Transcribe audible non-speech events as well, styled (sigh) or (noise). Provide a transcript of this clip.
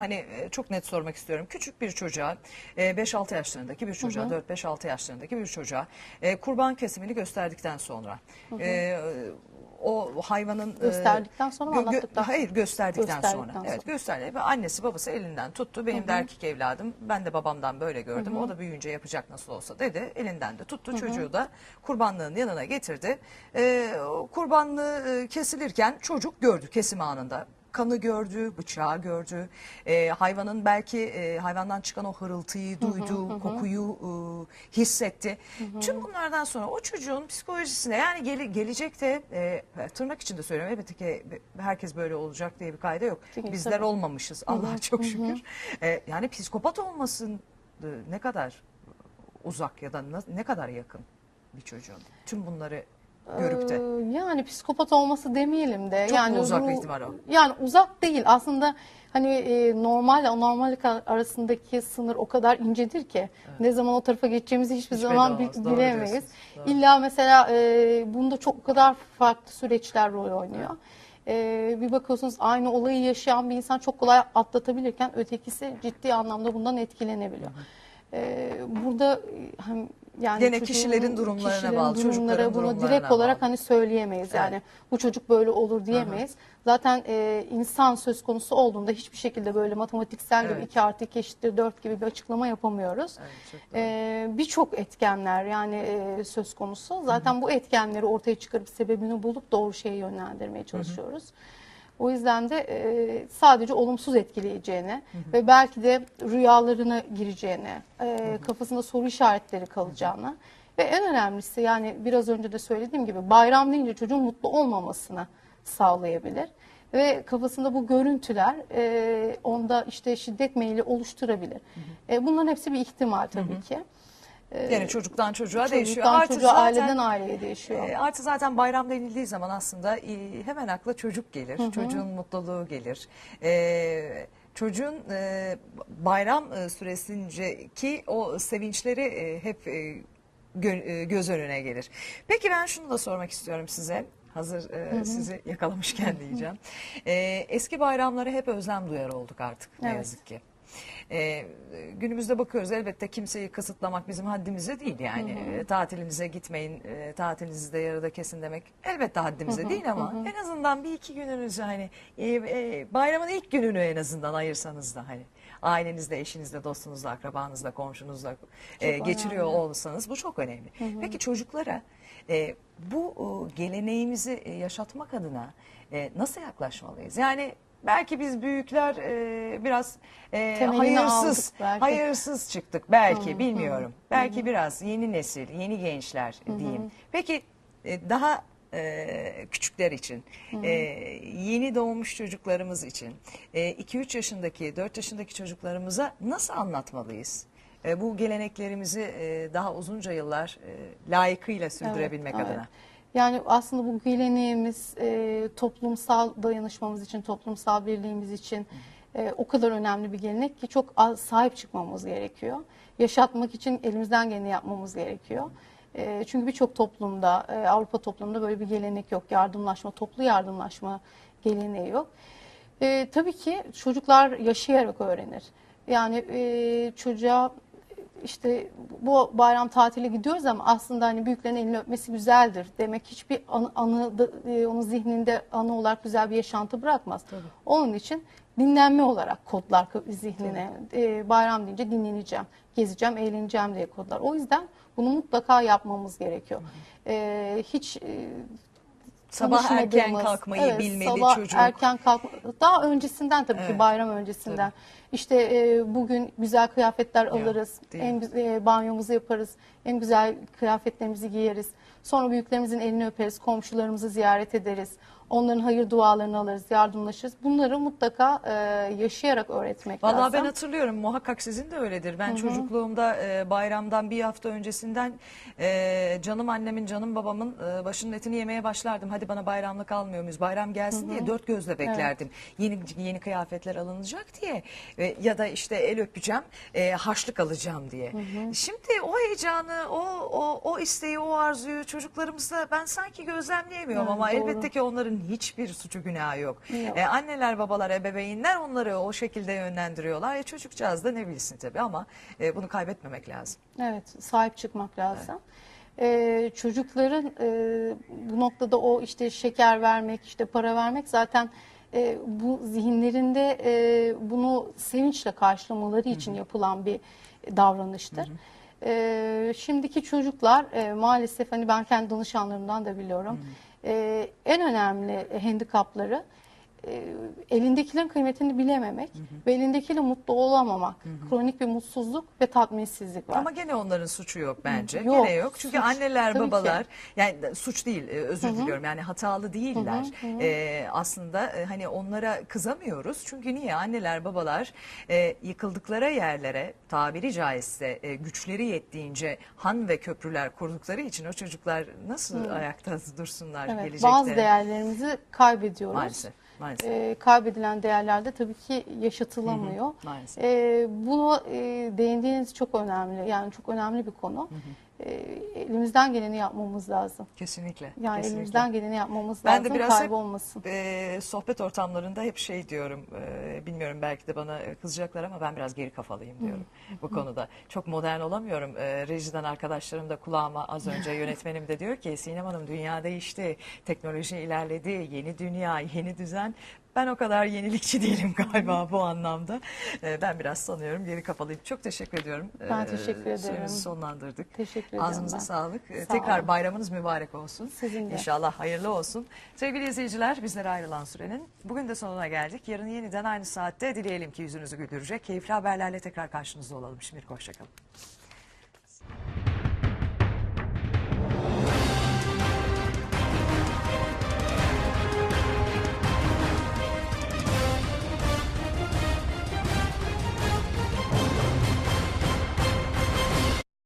Hani e, çok net sormak istiyorum. Küçük bir çocuğa, e, 5-6 yaşlarındaki bir çocuğa, 4-5-6 yaşlarındaki bir çocuğa e, kurban kesimini gösterdikten sonra e, o hayvanın e, Gösterdikten sonra mı, gö- anlattıktan? Hayır, gösterdikten, Gösterdikten sonra. Evet, sonra. gösterdi ve annesi babası elinden tuttu. Benim de erkek evladım. Ben de babamdan böyle gördüm. O da büyüyünce yapacak nasıl olsa dedi. Elinden de tuttu. Çocuğu da kurbanlığın yanına getirdi. E, o kurbanlığı e, kesilirken çocuk gördü kesim anında kanı gördü, bıçağı gördü. Ee, hayvanın belki e, hayvandan çıkan o hırıltıyı duydu, kokuyu e, hissetti. Tüm bunlardan sonra o çocuğun psikolojisine yani gele- gelecekte e, tırnak içinde söylüyorum elbette ki herkes böyle olacak diye bir kayda yok. Değil, Bizler tabii. olmamışız Allah'a çok şükür. E, yani psikopat olmasın e, ne kadar uzak ya da ne kadar yakın bir çocuğun. Tüm bunları görüp de. Ee, yani psikopat olması demeyelim de. Çok yani uzak bir ihtimal o? Yani uzak değil. Aslında hani e, normal anormallik arasındaki sınır o kadar incedir ki ne zaman o tarafa geçeceğimizi hiçbir Hiç zaman bi- bilemeyiz. İlla mesela e, bunda çok o kadar farklı süreçler rol oynuyor. E, bir bakıyorsunuz aynı olayı yaşayan bir insan çok kolay atlatabilirken ötekisi ciddi anlamda bundan etkilenebiliyor. E, burada e, hem yani Gene çocuğun- kişilerin durumlarına bağlı, çocukların bunu durumlarına direkt olarak bağlı. hani söyleyemeyiz yani bu çocuk böyle olur diyemeyiz. Zaten e, insan söz konusu olduğunda hiçbir şekilde böyle matematiksel gibi Evet. 2 artı 2 eşittir 4 gibi bir açıklama yapamıyoruz. Çok doğru. E, Birçok etkenler yani e, söz konusu. Zaten bu etkenleri ortaya çıkarıp sebebini bulup doğru şeye yönlendirmeye çalışıyoruz. O yüzden de e, sadece olumsuz etkileyeceğini ve belki de rüyalarına gireceğini, e, kafasında soru işaretleri kalacağını ve en önemlisi yani biraz önce de söylediğim gibi bayram deyince çocuğun mutlu olmamasını sağlayabilir. Ve kafasında bu görüntüler e, onda işte şiddet meyli oluşturabilir. E, bunların hepsi bir ihtimal tabii ki. Yani çocuktan çocuğa değişiyor. Çocuktan Artı çocuğa, zaten- aileden aileye değişiyor. E, Artı zaten bayram denildiği zaman aslında e, hemen akla çocuk gelir. Çocuğun mutluluğu gelir. E, çocuğun e, bayram e, süresindeki o sevinçleri e, hep e, gö- e, göz önüne gelir. Peki ben şunu da sormak istiyorum size. Hazır e, sizi yakalamışken diyeceğim. E, eski bayramlara hep özlem duyar olduk artık ne Evet. yazık ki. Ee, günümüzde bakıyoruz elbette kimseyi kısıtlamak bizim haddimize değil yani E, tatilinize gitmeyin e, tatilinizi de yarıda kesin demek elbette haddimize değil ama en azından bir iki gününüzü hani e, e, bayramın ilk gününü en azından ayırsanız da hani ailenizle eşinizle dostunuzla akrabanızla komşunuzla e, geçiriyor önemli. olsanız bu çok önemli. Peki çocuklara e, bu e, geleneğimizi e, yaşatmak adına e, nasıl yaklaşmalıyız? Yani belki biz büyükler e, biraz e, Temelini hayırsız aldık belki. hayırsız çıktık belki bilmiyorum. Belki biraz yeni nesil, yeni gençler diyeyim. Peki e, daha e, küçükler için, e, yeni doğmuş çocuklarımız için, 2-3 yaşındaki, 4 yaşındaki çocuklarımıza nasıl anlatmalıyız? E, bu geleneklerimizi e, daha uzunca yıllar e, layıkıyla sürdürebilmek evet. adına. Yani aslında bu geleneğimiz e, toplumsal dayanışmamız için, toplumsal birliğimiz için e, o kadar önemli bir gelenek ki çok az sahip çıkmamız gerekiyor. Yaşatmak için elimizden geleni yapmamız gerekiyor. E, çünkü birçok toplumda, e, Avrupa toplumunda böyle bir gelenek yok. Yardımlaşma, toplu yardımlaşma geleneği yok. E, tabii ki çocuklar yaşayarak öğrenir. Yani e, çocuğa işte bu bayram tatile gidiyoruz ama aslında hani büyüklerin elini öpmesi güzeldir demek hiçbir anı, anı da- e, onun zihninde anı olarak güzel bir yaşantı bırakmaz. Onun için dinlenme olarak kodlar zihnine e, bayram deyince dinleneceğim, gezeceğim, eğleneceğim diye kodlar. O yüzden bunu mutlaka yapmamız gerekiyor. E, hiç e, Sabah erken kalkmayı evet, bilmeli sabah çocuk. erken kalkma daha öncesinden tabii Evet. ki bayram öncesinden. İşte e, bugün güzel kıyafetler Ya, alırız. En e, banyomuzu yaparız. En güzel kıyafetlerimizi giyeriz. Sonra büyüklerimizin elini öperiz, komşularımızı ziyaret ederiz. Onların hayır dualarını alırız, yardımlaşırız. Bunları mutlaka e, yaşayarak öğretmek Vallahi lazım. ben hatırlıyorum muhakkak sizin de öyledir. Ben çocukluğumda e, bayramdan bir hafta öncesinden e, canım annemin canım babamın e, başının etini yemeye başlardım. Hadi bana bayramlık almıyor muyuz? Bayram gelsin diye dört gözle beklerdim. Yeni yeni kıyafetler alınacak diye E, ya da işte el öpeceğim, e, harçlık alacağım diye. Şimdi o heyecanı, o o o isteği, o arzuyu çocuklarımızda ben sanki gözlemleyemiyorum Evet, ama doğru. elbette ki onların hiçbir suçu günahı yok. Yok. E, anneler, babalar, ebeveynler onları o şekilde yönlendiriyorlar. E, çocukcağız da ne bilsin tabii ama e, bunu kaybetmemek lazım. Evet, sahip çıkmak lazım. Ee, çocukların e, bu noktada o işte şeker vermek, işte para vermek zaten e, bu zihinlerinde e, bunu sevinçle karşılamaları için yapılan bir davranıştır. Ee, şimdiki çocuklar e, maalesef hani ben kendi danışanlarımdan da biliyorum. e, en önemli handikapları e, elindekilerin kıymetini bilememek ve elindekiyle mutlu olamamak, kronik bir mutsuzluk ve tatminsizlik var. Ama gene onların suçu yok bence. Yok, Gene yok. Çünkü suç, anneler, tabii ki. babalar yani suç değil, e, özür diliyorum. Yani hatalı değiller. E, aslında e, hani onlara kızamıyoruz. Çünkü niye? Anneler, babalar e, yıkıldıkları yerlere tabiri caizse e, güçleri yettiğince han ve köprüler kurdukları için o çocuklar nasıl ayakta dursunlar Evet, gelecekte? bazı değerlerimizi kaybediyoruz. Maalesef. Maalesef. Ee, kaybedilen değerler de tabii ki yaşatılamıyor. maalesef. Ee, bunu e, değindiğiniz çok önemli. Yani çok önemli bir konu. Ee, elimizden geleni yapmamız lazım. Kesinlikle. Yani kesinlikle. elimizden geleni yapmamız Ben de lazım. biraz hep- e, sohbet ortamlarında hep şey diyorum, e, bilmiyorum belki de bana kızacaklar ama ben biraz geri kafalıyım diyorum bu konuda. Çok modern olamıyorum. E, rejiden arkadaşlarım da kulağıma az önce (laughs) yönetmenim de diyor ki Sinem Hanım dünya değişti, teknoloji ilerledi, yeni dünya, yeni düzen. Ben o kadar yenilikçi değilim galiba bu anlamda. E, ben biraz sanıyorum geri kafalıyım. Çok teşekkür ediyorum. Ben teşekkür ederim. Süremizi sonlandırdık. Teşekkür ederim Ağzınıza ben. sağlık. E, Sağ Tekrar olun. bayramınız mübarek olsun. Sizin de. İnşallah hayırlı olsun. Sevgili izleyiciler bizlere ayrılan sürenin bugün de sonuna geldik. Yarın yeniden aynı saatte dileyelim ki yüzünüzü güldürecek keyifli haberlerle tekrar karşınızda olalım. Şimdilik hoşçakalın.